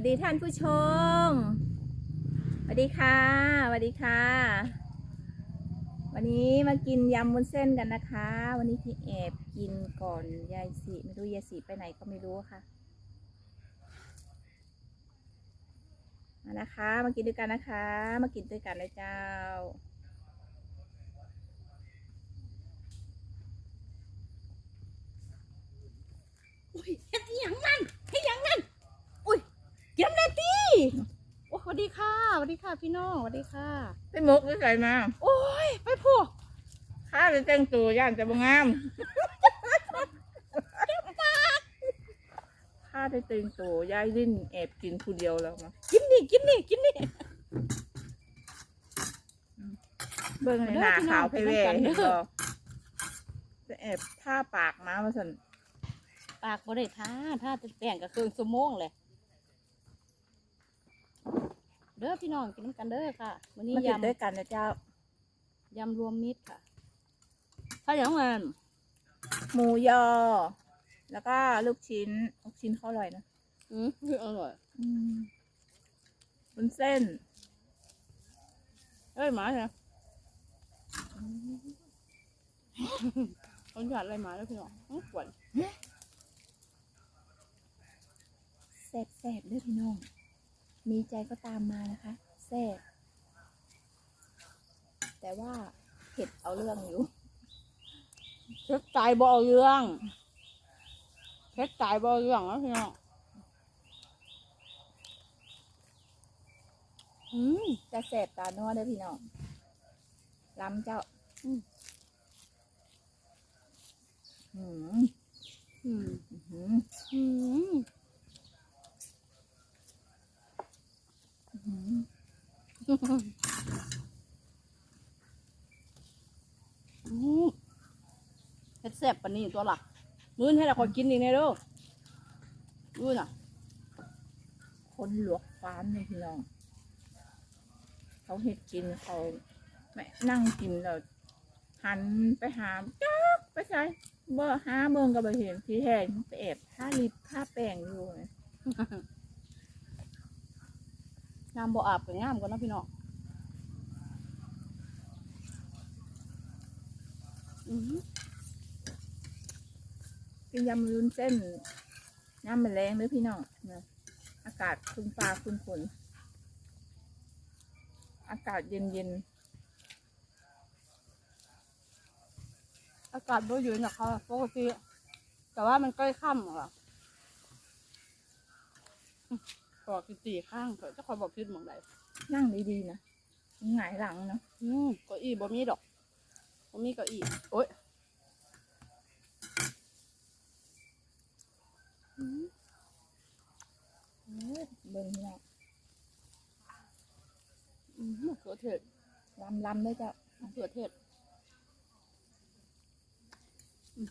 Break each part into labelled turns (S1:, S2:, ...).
S1: วัสดีท่านผู้ชมสวัสดีค่ะสวัสดีค่ะ วันนี้มากินยำวุ้นเส้นกันนะคะ วันนี้พี่แอบกินก่อนยายสีไม่รู้ยายสีไปไหนก็ไม่รู้ค่ะมานะคะ มากินด้วยกันนะคะ มากินด้วยกันเลยเจ้า
S2: อุ้ยเฮ็ดอหยังนั่นเฮ็ดอหยังนั่นอุ้ยกินน้ำแน่ตีโอ้สวัสดีค่ะ สวัสดีค่ะพี่น้องสวัสดีค่ะ
S1: เป็นมกหรือไงมา
S2: โอ้ยไปพูด
S1: ข้าจะแต่งตัวย่านจะบงามข้าจะแต่งตัวยายลิ้นแอบกินผู้เดียวแล้วมา
S2: กินนี่กินนี่กินนี่
S1: เบิ่งในหน้าขาวไพเว
S2: เด้อพี่
S1: เห็น
S2: น้
S1: บ่
S2: อง
S1: จะแอบท่าปากมามาสั่น
S2: ปากบ่ได้ท่าท่าจะแต่งกับเครื่องสมองเลย เด้อพี่น้องกินน้ำกันเด้อค่ะวันนี้
S1: มากิน
S2: ยำ
S1: ด้วยกันนะเจ้ายำ
S2: รวมมิตรค่ะถ้าอย่างนั้น
S1: หมูยอ แล้วก็ลูกชิ้นลูกชิ้นเขาอร่อยนะ
S2: อืมอร่อย
S1: อืมบุนเส้น
S2: เอ้ยหมาใช่คนหยาดอะไรหมาแล้วพี่น้องอื้อปวด
S1: แซ่บแซ่บๆเด้อพี่น้อง มีใจก็ตามมานะคะแซ่บแต่ว่าเผ็ดเอาเรื่องอยู่
S2: เพชรตายบ่เอาเรื่องเพชรตายบ่เอาเรื่องนะพี่น้องอืม
S1: จะแสบตานัวเด้อพี่น้องล้ำเจ้า
S2: อืม
S1: อืม
S2: อืม
S1: อืม
S2: อืม
S1: อืม
S2: อืมเฮ็ด แซ่บปานนี้ตัวหลักมื้อนี้ให้เราคอยกินอีกแน่เด้อมื้อน่ะ
S1: คนหลวกฟ้านเลยพี่น้อง เขาเห็ดกินเขาไม่นั่งกินแล้วหันไปหาจักไปใช้เบอร์ห้าเมืองก็ไปเห็นที่แห่งไปแอบท่าลิปท่าแป้งอยู่ไง
S2: งามบ่อาบก็งามกว่านะพี่น้อง อืม
S1: กินยำรุนเส้น น้ำมันแรงเด้อพี่น้องนะอากาศคุณฟ้าคุณฝนอากาศเย็นเย็น
S2: อากาศบ่เย็นนะคะปกติแต่ว่ามันใกล้ค่ำอะค่ะบอกสิตีข้างเถอะจะคอยบอกพิษหมองใด
S1: ๆนั่งดีๆนะหงายหลังเนาะ
S2: อืมเก้าอี้บ่มีดอก บ่มีเก้าอี้โอ้ยอืม
S1: เอ้ยเบิ่งพี่น้อง
S2: อืมมะเขือเทศ
S1: ลำลำด้วยเจ้า
S2: มะเขือเทศอืม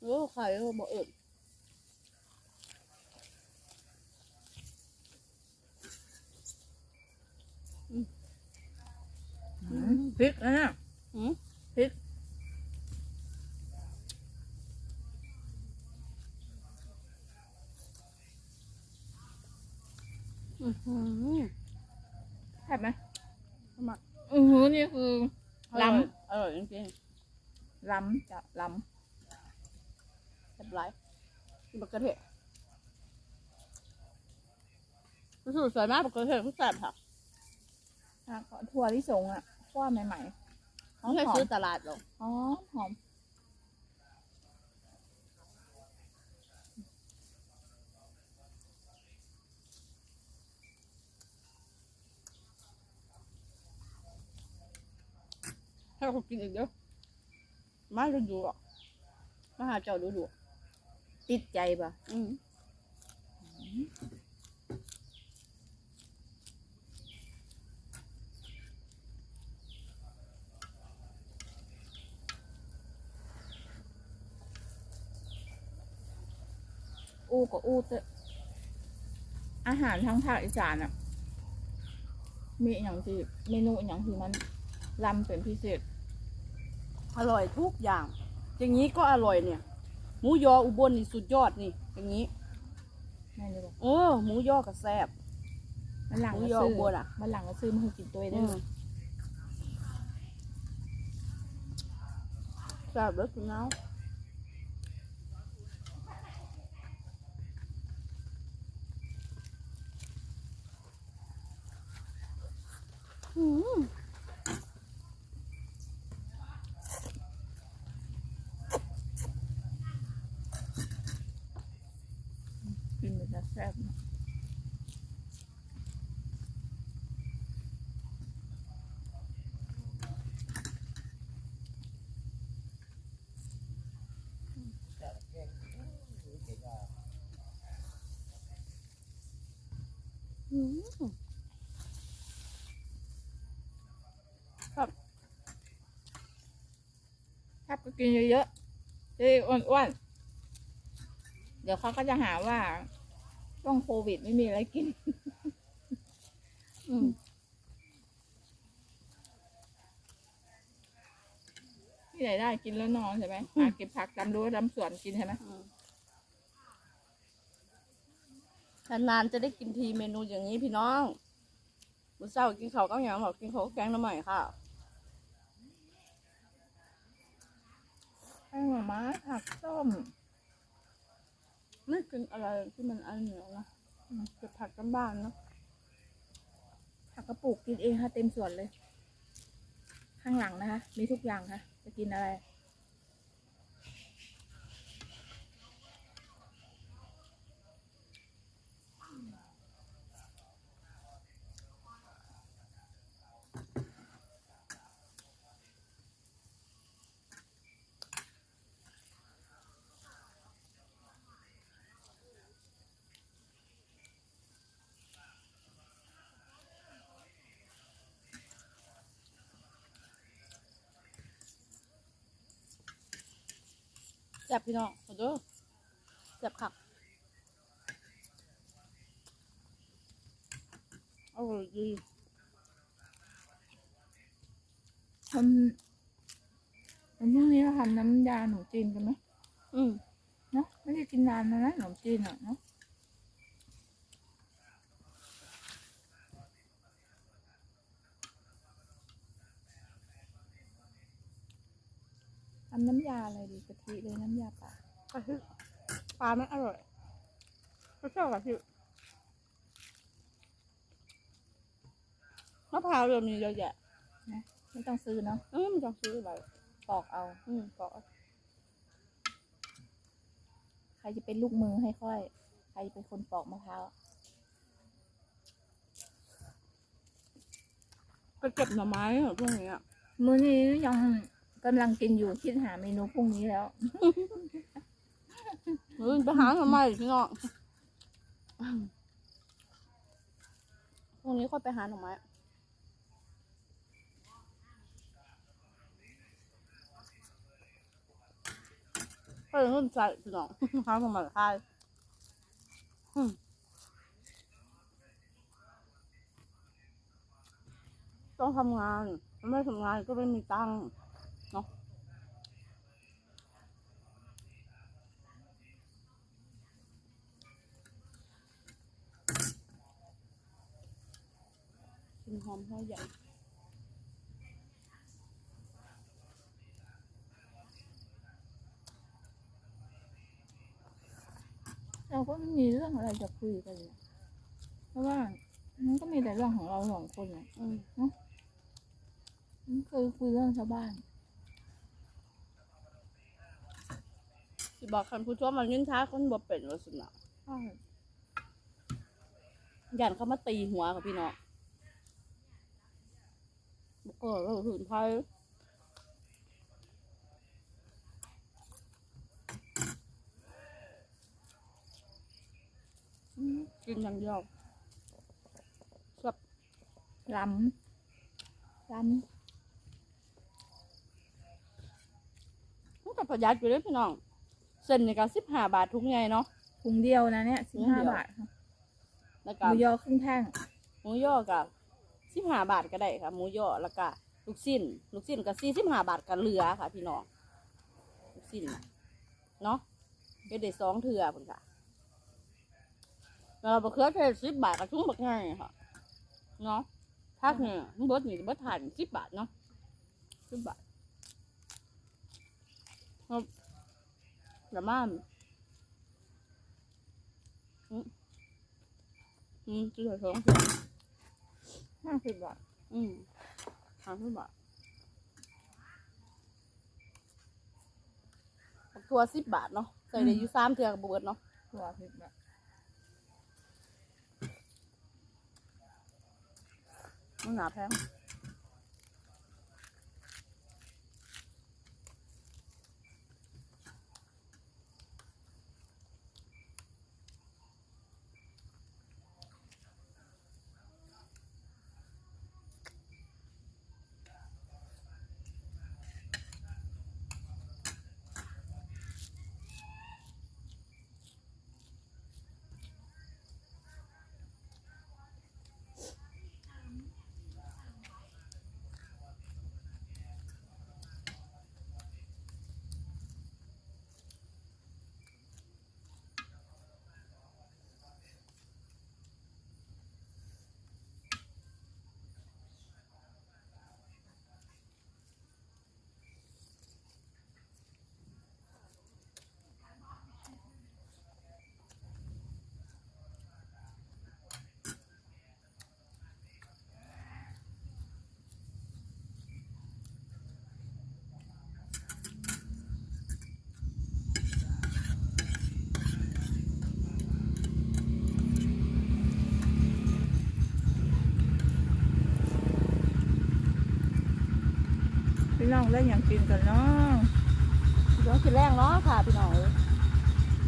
S2: โอ้ไข่เออบ่เอิด
S1: อืมพริกนะเนี่ย
S2: อืม
S1: พริก
S2: อือหือ
S1: แซ่บไหม
S2: สมัคร
S1: อือหือนี่คือล้ำ
S2: อร่อยจริง
S1: ล้ำจะล้
S2: ๆแซ่บหลายกินมะเขือเทศรู้สึกสวยมากมะเขือเทศมันแซ่บค่ะำ
S1: อะถั่วลิสงอะคั่วใหม่ๆหอ
S2: ไม่
S1: ม
S2: เคย
S1: หอ
S2: ซื้
S1: ม
S2: อตลาดหรอก
S1: หอมหอม
S2: ให้เรากินอีกเด้อมาดูดูๆอะมาหาเจ้าดูดู
S1: ติดใจป่ะ
S2: ๆอืม
S1: อู้กับอู้เตอะอาหารทางภาคอีสานอะ มีอย่างที่เมนูอย่างที่มันล้ำเป็นพิเศษ
S2: อร่อยทุกอย่าง อย่างนี้ก็อร่อยเนี่ย หมูยออุบลนี่สุดยอดนี่ อย่างนี้
S1: แมให้เลยบอก
S2: โอ้หมูย่อกับแซ่บ
S1: มันหลัง
S2: หมู
S1: ก็
S2: ยอ
S1: ซื้อ
S2: บัวน่ะ
S1: มันหลังก็ซื้อมาให้กินตัวเองได้
S2: อื
S1: เล
S2: ม
S1: ย
S2: แซ่บเลยคุณน้าอืม
S1: กินมันจะแซ่บนะ
S2: อืม
S1: ถ้าก็กินเยอะๆจะได้อ้วนๆ เดี๋ยวเขาก็จะหาว่าช่วงโควิดไม่มีอะไรกิน
S2: อืม
S1: ที่ไหนได้กินแล้วนอนใช่ไหมหาเก็บผักตามรั้วตามสวนกินใช่ไหม
S2: อืม นานๆจะได้กินทีเมนูอย่างนี้พี่น้องมื้อเช้ากินข้าวก็อย่างบอกกินข้าวแกงน้ำใหม่ค่ะ
S1: ให้หม้าผักส้ม
S2: ไม่กินอะไรที่มันอันเหนียวนะเก็บผักกันบ้านเนาะ
S1: ผักกระปุกกินเองค่ะเต็มสวนเลย ข้างหลังนะคะ มีทุกอย่างค่ะ จะกินอะไร
S2: ซ่บพี่น้องขอโทษแซ่บคักอร่อยดี
S1: ทำวันพรุ่งนี้เราทำน้ำยาหนมจีนกันไหม
S2: อืม
S1: เนาะไม่ได้กินนานแล้วนะขนมจีนอะเนาะำน้ำยาอะไรดีกะทิเลยน้ำยาป่ากะ
S2: ทิปลาไม่อร่อยก็ชอบกะทิมะพร้าวเริ่มมีเยอะแยะ
S1: ไม่ต้องซื้อเนาะ
S2: อืมไม่ต้องซื้ออะไร
S1: ปอกเอา
S2: อืมก็
S1: ใครจะเป็นลูกมือให้ค่อย ใครจะเป็นคนปอกมะพร้าว
S2: ก็เก็บหน่อไม้อะพวกนี้อะ
S1: มื้อนี้ยัง กำลังกินอยู่คิดหาเมนูพรุ่งนี้แล้ว
S2: เฮ้ยไปหาหน่อไม้ดิพี่น้องพวกนี้ค่อยไปหาหน่อไม้ก็เลยขึ้นใจพี่น้องหาหน่อไม้ขายอืมต้องทำงานถ้าไม่ทำงานก็ไม่มีตังค์ เนาะกินหอมหัวใหญ่
S1: เราก็ไม่มีเรื่องอะไรจะคุยกันเนี่ยเพราะว่ามันก็มีแต่เรื่องของเราสองคนเนี่ย
S2: อืม
S1: ไม่เคยคุยเรื่องชาวบ้าน
S2: สิบอกคันผู้ชมมันยินท้าคนบ่เป็นว่าสินะ
S1: ใช่
S2: ยันเขามาตีหัวกับพี่น้องบอกก็เราถึงไทยอืมกินอย่างเดียวสับ
S1: ล้ำล้
S2: มันก็ประหยัดอยู่เลยพี่น้อง เส้นนี่ก็สิบห้าบาททุกไงเนาะำ
S1: ถุงเดียวนะเนี่ยสิบห้าบาทค่ะ
S2: แล้ว
S1: ห
S2: ก็
S1: มูยอครึ่งแท่ง
S2: หมูย่อกับสิบห้าบาทก็ได้ค่ะหมูย่อแล้วก็ลูกชิ้นลูกชิ้นกับสี่สิบห้าบาทก็เหลือค่ะ พี่น้องลูกชิ้นน่ะเนาะก็ได้สองเถื่อพุ่นค่ะเราบะเขือเทศสิบบาทกับทุ่งบักง่ายค่ะเนาะถ้าเนี่ยมันเบิดนี่เบิดทานสิบบาทเนาะสิบบาทครับ ละม่ามอืมอืมจุดสอง
S1: ห้าสิบบาท
S2: อืมห้าสิบบาทบักทัวสิบบาทเนาะใส่ได้อยู่สามเทือกบเบิดเนาะ
S1: ตัวสิบบาท
S2: มันหนาแพง
S1: พี่น้องได้อย่างกินกันเนาะ
S2: เดี๋ยวกินแรงเนาะค่ะพี่น้องเอ้ย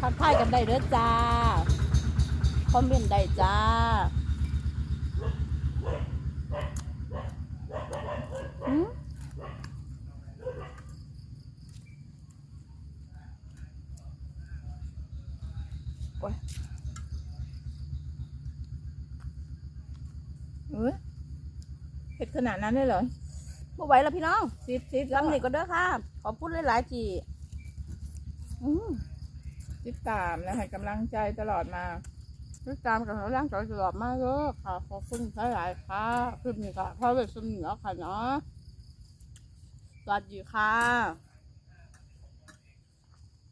S2: ทักทายกันได้เด้อจ้า คอมเมนต์ได้จ้าหืม
S1: เออเผ็ดขนาดนั้นเลยเหรอ
S2: บ่ไหวแล้วพี่น้อง
S1: ซิดซิด
S2: ลำนี้ก็เด้อค่ะ ขอพูดหลายๆจีอืม
S1: ติดตามและให้กำลังใจตลอดมา
S2: ติดตามกันแล้วร่างใจตลอดมากเลยค่ะ ขอบคุณหลายๆค่ะคลิปนี้ค่ะพ่อเวทซุนเหนือค่ะเนาะสวัสดีค่ะ